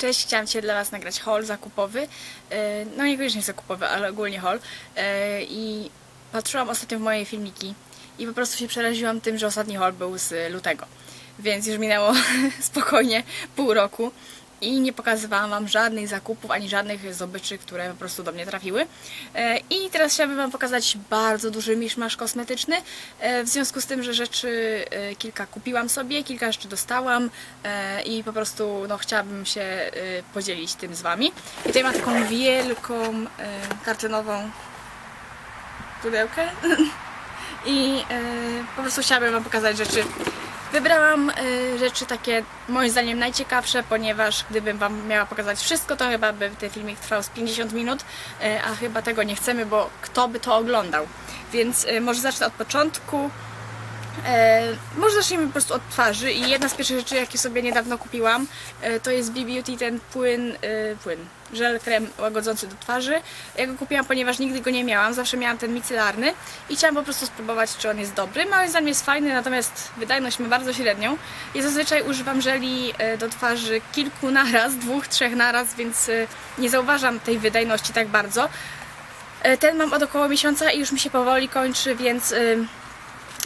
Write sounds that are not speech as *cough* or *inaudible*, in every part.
Cześć, chciałam Cię dla Was nagrać haul zakupowy. E, No niekoniecznie zakupowy, ale ogólnie haul. E, I patrzyłam ostatnio w moje filmiki i po prostu się przeraziłam tym, że ostatni haul był z lutego. Więc już minęło *laughs* spokojnie pół roku i nie pokazywałam Wam żadnych zakupów, ani żadnych zdobyczy, które po prostu do mnie trafiły. E, I teraz chciałabym Wam pokazać bardzo duży miszmasz kosmetyczny, e, w związku z tym, że rzeczy e, kilka kupiłam sobie, kilka jeszcze dostałam i po prostu no, chciałabym się podzielić tym z Wami. I tutaj mam taką wielką kartonową pudełkę *laughs* i po prostu chciałabym Wam pokazać rzeczy. Wybrałam e, rzeczy takie moim zdaniem najciekawsze, ponieważ gdybym Wam miała pokazać wszystko, to chyba by ten filmik trwał z 50 minut, e, a chyba tego nie chcemy, bo kto by to oglądał. Więc e, może zacznę od początku. E, może zacznijmy po prostu od twarzy i jedna z pierwszych rzeczy, jakie sobie niedawno kupiłam, e, to jest B-Beauty ten płyn, e, płyn, żel krem łagodzący do twarzy. Ja go kupiłam, ponieważ nigdy go nie miałam, zawsze miałam ten micelarny i chciałam po prostu spróbować, czy on jest dobry. Moim zdaniem jest fajny, natomiast wydajność ma bardzo średnią. Ja zazwyczaj używam żeli do twarzy kilku naraz, dwóch, trzech naraz, więc nie zauważam tej wydajności tak bardzo. Ten mam od około miesiąca i już mi się powoli kończy, więc...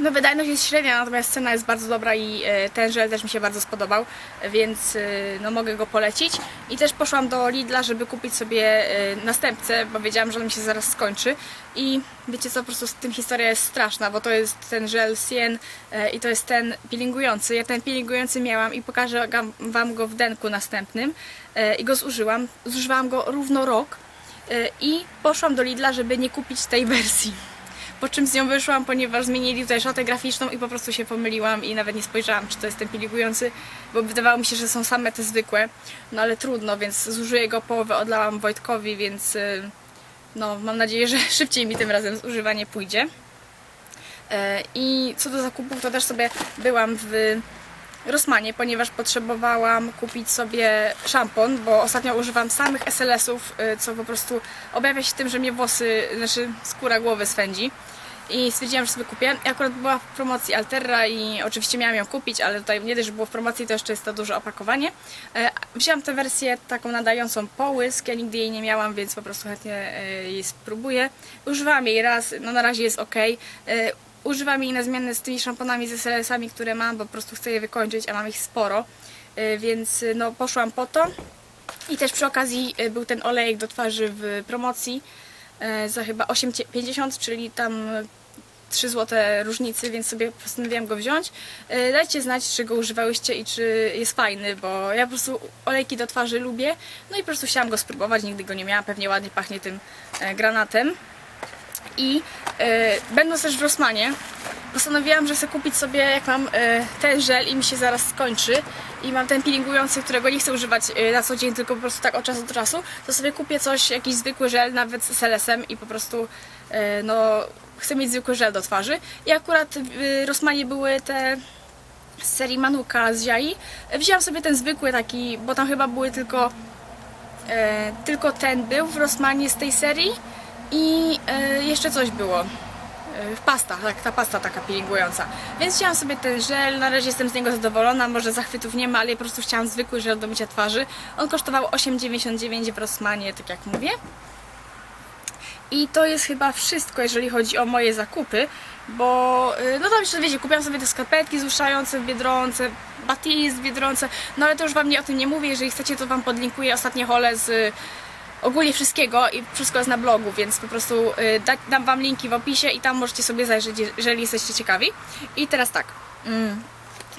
no wydajność jest średnia, natomiast cena jest bardzo dobra i e, ten żel też mi się bardzo spodobał, więc e, no mogę go polecić. I też poszłam do Lidla, żeby kupić sobie e, następcę, bo wiedziałam, że on mi się zaraz skończy. I wiecie co, po prostu z tym historia jest straszna, bo to jest ten żel Sien i to jest ten peelingujący. Ja ten peelingujący miałam i pokażę wam go w denku następnym. I go zużyłam. Zużywałam go równo rok i poszłam do Lidla, żeby nie kupić tej wersji po czym z nią wyszłam, ponieważ zmienili tutaj szatę graficzną i po prostu się pomyliłam i nawet nie spojrzałam, czy to jest ten piligujący, bo wydawało mi się, że są same te zwykłe, no ale trudno, więc zużyję go połowę, odlałam Wojtkowi, więc y, no mam nadzieję, że *laughs* szybciej mi tym razem zużywanie pójdzie. E, I co do zakupów, to też sobie byłam w Rossmanie, ponieważ potrzebowałam kupić sobie szampon, bo ostatnio używam samych SLS-ów, y, co po prostu objawia się tym, że mnie włosy, znaczy skóra głowy swędzi. I stwierdziłam, że sobie kupię. Akurat była w promocji Alterra i oczywiście miałam ją kupić, ale tutaj nie dość, że było w promocji, to jeszcze jest to duże opakowanie. E, Wzięłam tę wersję taką nadającą połysk, ja nigdy jej nie miałam, więc po prostu chętnie e, jej spróbuję. Używałam jej raz, no na razie jest ok. E, Używam jej na zmianę z tymi szamponami z SLS-ami, które mam, bo po prostu chcę je wykończyć, a mam ich sporo. Więc no poszłam po to. I też przy okazji był ten olejek do twarzy w promocji za chyba 8,50, czyli tam 3 zł różnicy, więc sobie postanowiłam go wziąć. E, Dajcie znać, czy go używałyście i czy jest fajny, bo ja po prostu olejki do twarzy lubię. No i po prostu chciałam go spróbować, nigdy go nie miałam, pewnie ładnie pachnie tym e, granatem. I e, będąc też w Rossmanie, postanowiłam, że chcę kupić sobie, jak mam e, ten żel i mi się zaraz skończy i mam ten peelingujący, którego nie chcę używać e, na co dzień, tylko po prostu tak od czasu do czasu, to sobie kupię coś, jakiś zwykły żel, nawet z SLS-em i po prostu e, no chcę mieć zwykły żel do twarzy. I akurat w Rossmanie były te z serii Manuka z Ziai. Wzięłam sobie ten zwykły taki, bo tam chyba były tylko tylko ten był w Rossmanie z tej serii i jeszcze coś było. W pasta, tak, ta pasta taka peelingująca. Więc wzięłam sobie ten żel, na razie jestem z niego zadowolona, może zachwytów nie ma, ale ja po prostu chciałam zwykły żel do mycia twarzy. On kosztował 8,99 w Rossmanie, tak jak mówię. I to jest chyba wszystko, jeżeli chodzi o moje zakupy, bo y, no tam jeszcze wiecie, kupiłam sobie te skarpetki złuszczające w Biedronce, batis w Biedronce, no ale to już Wam nie o tym nie mówię, jeżeli chcecie to Wam podlinkuję ostatnie hole z ogólnie wszystkiego i wszystko jest na blogu, więc po prostu y, da, dam Wam linki w opisie i tam możecie sobie zajrzeć, jeżeli jesteście ciekawi. I teraz tak, mm,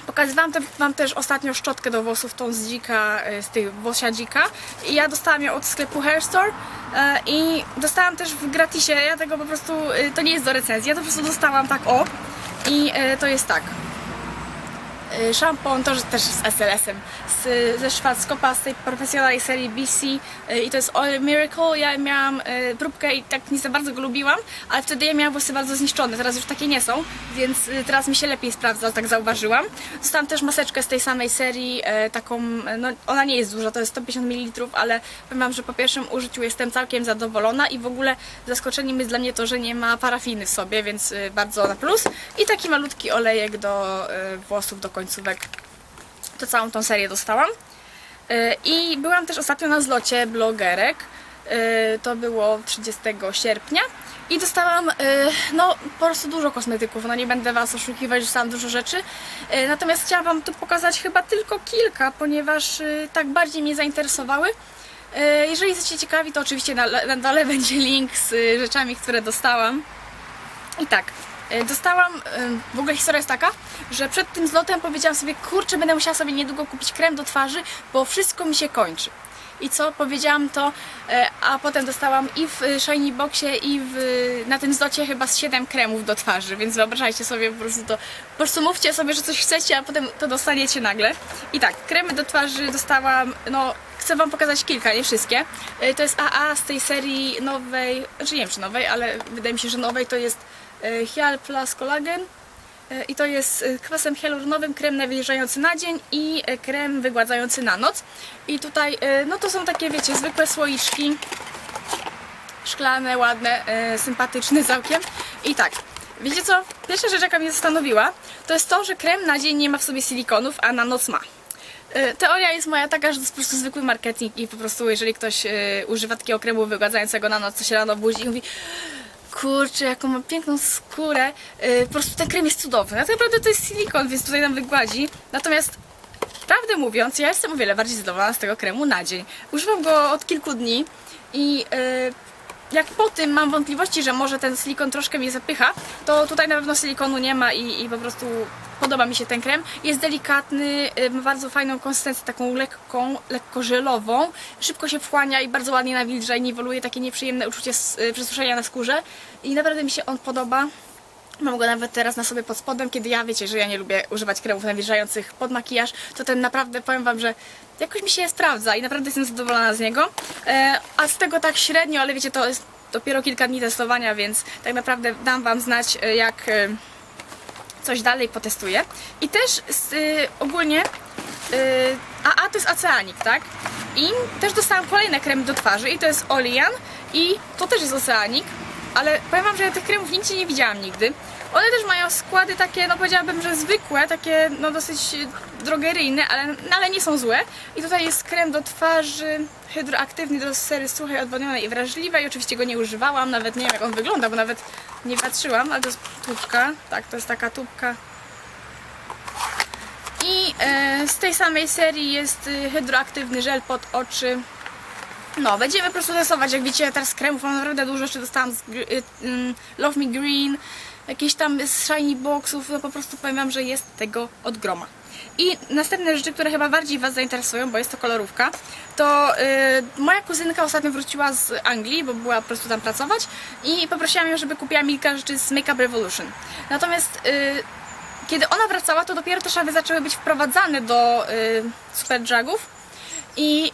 Pokazywałam te, Wam też ostatnio szczotkę do włosów, tą z dzika, e, z tych włosia dzika. I ja dostałam ją od sklepu Hairstore e, i dostałam też w gratisie, ja tego po prostu, to nie jest do recenzji, ja to po prostu dostałam tak o. I to jest tak. E, Szampon to też z SLS-em, z, ze Schwarzkopfa, z tej profesjonalnej serii BC e, i to jest Oil Miracle. Ja miałam e, próbkę i tak nie za bardzo go lubiłam, ale wtedy ja miałam włosy bardzo zniszczone, teraz już takie nie są, więc teraz mi się lepiej sprawdza, tak zauważyłam. Dostałam też maseczkę z tej samej serii, taką, no ona nie jest duża, to jest 150 ml, ale powiem że po pierwszym użyciu jestem całkiem zadowolona i w ogóle zaskoczeniem jest dla mnie to, że nie ma parafiny w sobie, więc bardzo na plus. I taki malutki olejek do włosów, do końcówek. To całą tą serię dostałam. E, I byłam też ostatnio na zlocie blogerek. E, To było 30 sierpnia. I dostałam e, no po prostu dużo kosmetyków. No nie będę Was oszukiwać, dostałam dużo rzeczy. Natomiast chciałam Wam tu pokazać chyba tylko kilka, ponieważ tak bardziej mnie zainteresowały. Jeżeli jesteście ciekawi, to oczywiście na, na dole *laughs* będzie link z rzeczami, które dostałam. I tak, dostałam, e, w ogóle historia jest taka, że przed tym zlotem powiedziałam sobie, kurczę, będę musiała sobie niedługo kupić krem do twarzy, bo wszystko mi się kończy. I co? Powiedziałam to, e, a potem dostałam i w e, Shiny Boxie, i w, na tym zlocie chyba z 7 kremów do twarzy, więc wyobrażajcie sobie po prostu to, po prostu mówcie sobie, że coś chcecie, a potem to dostaniecie nagle. I tak, kremy do twarzy dostałam, no chcę Wam pokazać kilka, nie wszystkie. E, To jest AA z tej serii nowej, znaczy nie wiem czy nowej, ale wydaje mi się, że nowej to jest e, Hyal Plus Collagen e, i to jest e, kwasem hialuronowym, krem nawilżający na dzień i krem wygładzający na noc. I tutaj, no to są takie, wiecie, zwykłe słoiczki, szklane, ładne, sympatyczne całkiem. I tak, wiecie co? Pierwsza rzecz, jaka mnie zastanowiła, to jest to, że krem na dzień nie ma w sobie silikonów, a na noc ma. Teoria jest moja taka, że to jest po prostu zwykły marketing i po prostu jeżeli ktoś używa takiego kremu wygładzającego na noc, to się rano budzi i mówi kurczę, jaką mam piękną skórę, e, po prostu ten krem jest cudowny. A tak naprawdę to jest silikon, więc tutaj nam wygładzi. Natomiast prawdę mówiąc, ja jestem o wiele bardziej zadowolona z tego kremu na dzień. Używam go od kilku dni i e, jak po tym mam wątpliwości, że może ten silikon troszkę mnie zapycha, to tutaj na pewno silikonu nie ma i, i po prostu podoba mi się ten krem. Jest delikatny, y, ma bardzo fajną konsystencję, taką lekką, lekko żelową. Szybko się wchłania i bardzo ładnie nawilża i niweluje takie nieprzyjemne uczucie y, przesuszenia na skórze. I naprawdę mi się on podoba. Mam go nawet teraz na sobie pod spodem, kiedy ja wiecie, że ja nie lubię używać kremów nawilżających pod makijaż, to ten naprawdę powiem wam, że jakoś mi się sprawdza i naprawdę jestem zadowolona z niego. E, a z tego tak średnio, ale wiecie, to jest dopiero kilka dni testowania, więc tak naprawdę dam wam znać, e, jak e, coś dalej potestuję. I też z, y, ogólnie y, AA to jest oceanik, tak? I też dostałam kolejne kremy do twarzy i to jest Olian i to też jest oceanik, ale powiem wam, że ja tych kremów nigdzie nie widziałam nigdy. One też mają składy takie, no powiedziałabym, że zwykłe, takie no dosyć drogeryjne, ale, no, ale nie są złe. I tutaj jest krem do twarzy hydroaktywny do sery suchej, odwodnionej i wrażliwej. Oczywiście go nie używałam, nawet nie wiem jak on wygląda, bo nawet nie patrzyłam, ale to jest tubka. Tak, to jest taka tubka i e, z tej samej serii jest y, hydroaktywny żel pod oczy. No, będziemy po prostu testować. Jak widzicie, teraz kremów mam naprawdę dużo. Jeszcze dostałam z y, ym, Love Me Green, jakieś tam z Shiny Boxów. No po prostu powiem wam, że jest tego od groma. I następne rzeczy, które chyba bardziej Was zainteresują, bo jest to kolorówka, to y, moja kuzynka ostatnio wróciła z Anglii, bo była po prostu tam pracować i poprosiłam ją, żeby kupiła mi kilka rzeczy z Makeup Revolution. Natomiast y, kiedy ona wracała, to dopiero te szawy zaczęły być wprowadzane do y, Super Dragów i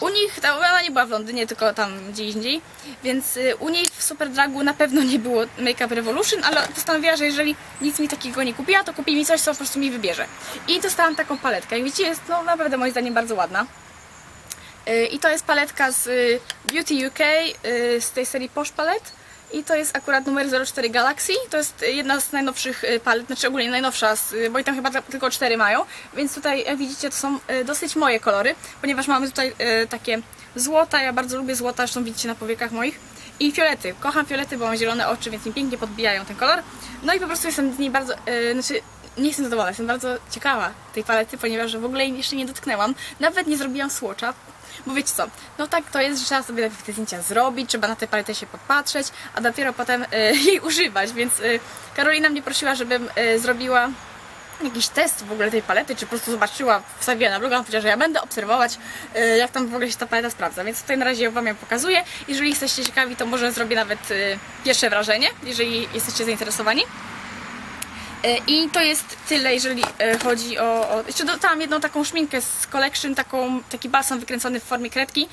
u nich, ta, ona nie była w Londynie, tylko tam gdzie indziej, więc y, u niej w Super Dragu na pewno nie było Makeup Revolution, ale postanowiła, że jeżeli nic mi takiego nie kupiła, to kupi mi coś, co po prostu mi wybierze. I dostałam taką paletkę. Jak widzicie, jest no, naprawdę moim zdaniem bardzo ładna. Y, I to jest paletka z y, Beauty UK, z tej serii Posh Palette. I to jest akurat numer 04 Galaxy. To jest jedna z najnowszych y, palet, znaczy ogólnie najnowsza, y, bo i tam chyba tylko cztery mają. Więc tutaj, jak widzicie, to są y, dosyć moje kolory, ponieważ mamy tutaj y, takie złota. Ja bardzo lubię złota, zresztą widzicie na powiekach moich. I fiolety. Kocham fiolety, bo mam zielone oczy, więc mi pięknie podbijają ten kolor. No i po prostu jestem z niej bardzo, znaczy nie jestem zadowolona, jestem bardzo ciekawa tej palety, ponieważ w ogóle jej jeszcze nie dotknęłam. Nawet nie zrobiłam swatcha, bo wiecie co, no tak to jest, że trzeba sobie najpierw te zdjęcia zrobić, trzeba na tę paletę się popatrzeć, a dopiero potem y, *laughs* jej używać, więc y, Karolina mnie prosiła, żebym y, zrobiła jakiś test w ogóle tej palety, czy po prostu zobaczyła, wstawiła na bloga, powiedziała, że ja będę obserwować, jak tam w ogóle się ta paleta sprawdza, więc tutaj na razie Wam ją pokazuję. Jeżeli jesteście ciekawi, to może zrobię nawet pierwsze wrażenie, jeżeli jesteście zainteresowani. I to jest tyle, jeżeli e, chodzi o, o... Jeszcze dodałam jedną taką szminkę z collection, taką, taki balsam wykręcony w formie kredki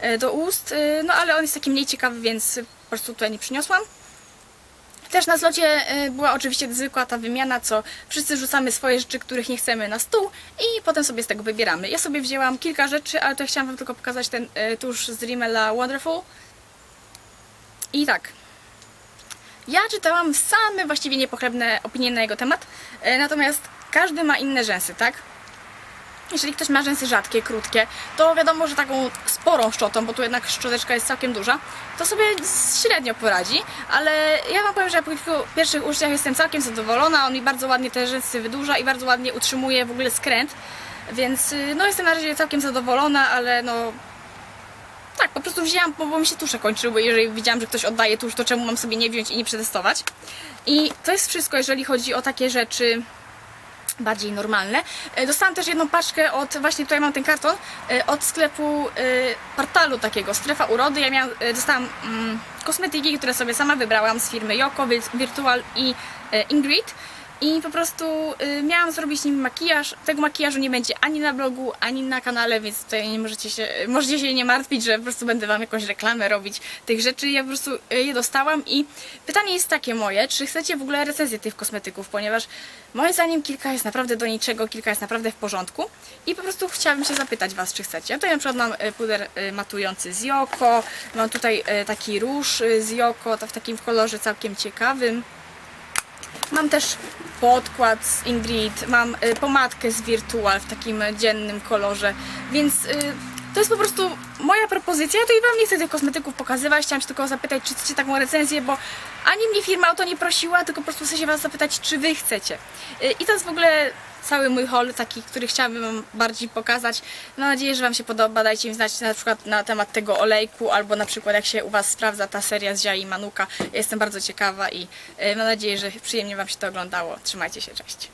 e, do ust, e, no ale on jest taki mniej ciekawy, więc po prostu tutaj nie przyniosłam. Też na zlocie była oczywiście zwykła ta wymiana, co wszyscy rzucamy swoje rzeczy, których nie chcemy na stół i potem sobie z tego wybieramy. Ja sobie wzięłam kilka rzeczy, ale to chciałam Wam tylko pokazać ten tusz z Rimmela Wonderful. I tak, ja czytałam same właściwie niepochlebne opinie na jego temat, e, natomiast każdy ma inne rzęsy, tak? jeżeli ktoś ma rzęsy rzadkie, krótkie, to wiadomo, że taką sporą szczotą, bo tu jednak szczoteczka jest całkiem duża, to sobie średnio poradzi, ale ja wam powiem, że po kilku pierwszych użyciach jestem całkiem zadowolona, on mi bardzo ładnie te rzęsy wydłuża i bardzo ładnie utrzymuje w ogóle skręt, więc y, no jestem na razie całkiem zadowolona, ale no po prostu wzięłam, bo, mi się tusze kończyły. Jeżeli widziałam, że ktoś oddaje tusz, to czemu mam sobie nie wziąć i nie przetestować? I to jest wszystko, jeżeli chodzi o takie rzeczy bardziej normalne. E, Dostałam też jedną paczkę od, właśnie tutaj mam ten karton, e, od sklepu e, portalu takiego, Strefa Urody. Ja miałam, dostałam mm, kosmetyki, które sobie sama wybrałam z firmy Vir- Virtual i Ingrid. I po prostu y, miałam zrobić nim makijaż. Tego makijażu nie będzie ani na blogu, ani na kanale, więc tutaj nie możecie się, możecie się nie martwić, że po prostu będę wam jakąś reklamę robić tych rzeczy. Ja po prostu y, je dostałam i pytanie jest takie moje, czy chcecie w ogóle recenzję tych kosmetyków, ponieważ moim zdaniem kilka jest naprawdę do niczego, kilka jest naprawdę w porządku i po prostu chciałabym się zapytać was, czy chcecie. Ja tutaj na przykład mam y, puder y, matujący z Joko, mam tutaj taki róż z Joko, to w takim kolorze całkiem ciekawym. Mam też podkład z Ingrid, mam y, pomadkę z Virtual w takim dziennym kolorze, więc y, to jest po prostu moja propozycja. Ja tutaj Wam nie chcę tych kosmetyków pokazywać, chciałam się tylko zapytać, czy chcecie taką recenzję, bo ani mnie firma o to nie prosiła, tylko po prostu chcę się Was zapytać, czy Wy chcecie. Y, I to jest w ogóle cały mój haul, taki, który chciałabym Wam bardziej pokazać. Mam nadzieję, że Wam się podoba. Dajcie mi znać na przykład na temat tego olejku, albo na przykład jak się u Was sprawdza ta seria z Zia i Manuka. Jestem bardzo ciekawa i y, mam nadzieję, że przyjemnie Wam się to oglądało. Trzymajcie się, cześć.